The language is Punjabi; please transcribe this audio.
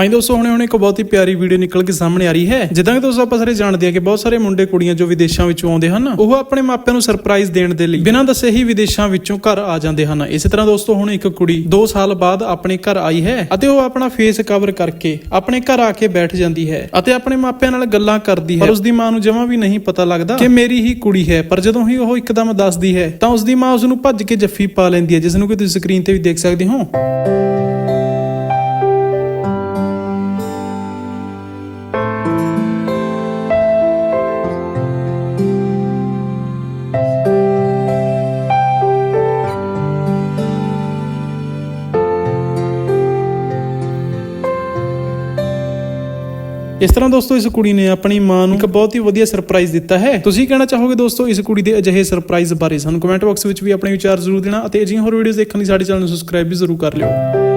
ਹਾਂਜੀ ਦੋਸਤੋ ਹੁਣੇ ਹੁਣੇ ਇੱਕ ਬਹੁਤ ਹੀ ਪਿਆਰੀ ਵੀਡੀਓ ਨਿਕਲ ਕੇ ਸਾਹਮਣੇ ਆ ਰਹੀ ਹੈ। ਜਿੱਦਾਂ ਕਿ ਦੋਸਤੋ, ਆਪਾਂ ਸਾਰੇ ਜਾਣਦੇ ਹਾਂ ਕਿ ਬਹੁਤ ਸਾਰੇ ਮੁੰਡੇ, ਕੁੜੀਆਂ ਜੋ ਵਿਦੇਸ਼ਾਂ ਵਿੱਚੋਂ ਆਉਂਦੇ ਹਨ, ਉਹ ਆਪਣੇ ਮਾਪਿਆਂ ਨੂੰ ਸਰਪ੍ਰਾਈਜ਼ ਦੇਣ ਦੇ ਲਈ ਬਿਨਾਂ ਦੱਸੇ ਹੀ ਵਿਦੇਸ਼ਾਂ ਵਿੱਚੋਂ ਘਰ ਆ ਜਾਂਦੇ ਹਨ। ਇਸੇ ਤਰ੍ਹਾਂ ਦੋਸਤੋ, ਹੁਣ ਇੱਕ ਕੁੜੀ 2 ਸਾਲ ਬਾਅਦ ਆਪਣੇ ਘਰ ਆਈ ਹੈ ਅਤੇ ਉਹ ਆਪਣਾ ਫੇਸ ਕਵਰ ਕਰਕੇ ਆਪਣੇ ਘਰ ਆ ਕੇ ਬੈਠ ਜਾਂਦੀ ਹੈ ਅਤੇ ਆਪਣੇ ਮਾਪਿਆਂ ਨਾਲ ਗੱਲਾਂ ਕਰਦੀ ਹੈ। ਪਰ ਉਸ ਦੀ ਮਾਂ ਨੂੰ ਜਮਾਂ ਵੀ ਨਹੀਂ ਪਤਾ ਲੱਗਦਾ ਕਿ ਮੇਰੀ ਹੀ ਕੁੜੀ ਹੈ। ਪਰ ਜਦੋਂ ਹੀ ਉਹ ਇੱਕਦਮ ਦੱਸਦੀ ਹੈ, ਤਾਂ ਉਸ ਦੀ ਮਾਂ ਉਸ ਨੂੰ ਭੱਜ ਕੇ ਜੱਫੀ ਪਾ ਲੈਂਦੀ ਹੈ ਜਿਸ ਨੂੰ ਕਿ ਤੁਸੀਂ ਸਕਰੀਨ ਤੇ ਵੀ ਦੇਖ ਸਕਦੇ ਹੋ। ਇਸ ਤਰ੍ਹਾਂ ਦੋਸਤੋ, ਇਸ ਕੁੜੀ ਨੇ ਆਪਣੀ ਮਾਂ ਨੂੰ ਇੱਕ ਬਹੁਤ ਹੀ ਵਧੀਆ ਸਰਪ੍ਰਾਈਜ਼ ਦਿੱਤਾ ਹੈ। ਤੁਸੀਂ ਕਹਿਣਾ ਚਾਹੋਗੇ ਦੋਸਤੋ, ਇਸ ਕੁੜੀ ਦੇ ਅਜਿਹੇ ਸਰਪ੍ਰਾਈਜ਼ ਬਾਰੇ ਸਾਨੂੰ ਕਮੈਂਟ ਬਾਕਸ ਵਿੱਚ ਵੀ ਆਪਣੇ ਵਿਚਾਰ ਜ਼ਰੂਰ ਦੇਣਾ ਅਤੇ ਅਜਿਹੀਆਂ ਹੋਰ ਵੀਡੀਓਜ਼ ਦੇਖਣ ਲਈ ਸਾਡੇ ਚੈਨਲ ਨੂੰ ਸਬਸਕ੍ਰਾਈਬ ਵੀ ਜ਼ਰੂਰ ਕਰ ਲਿਓ।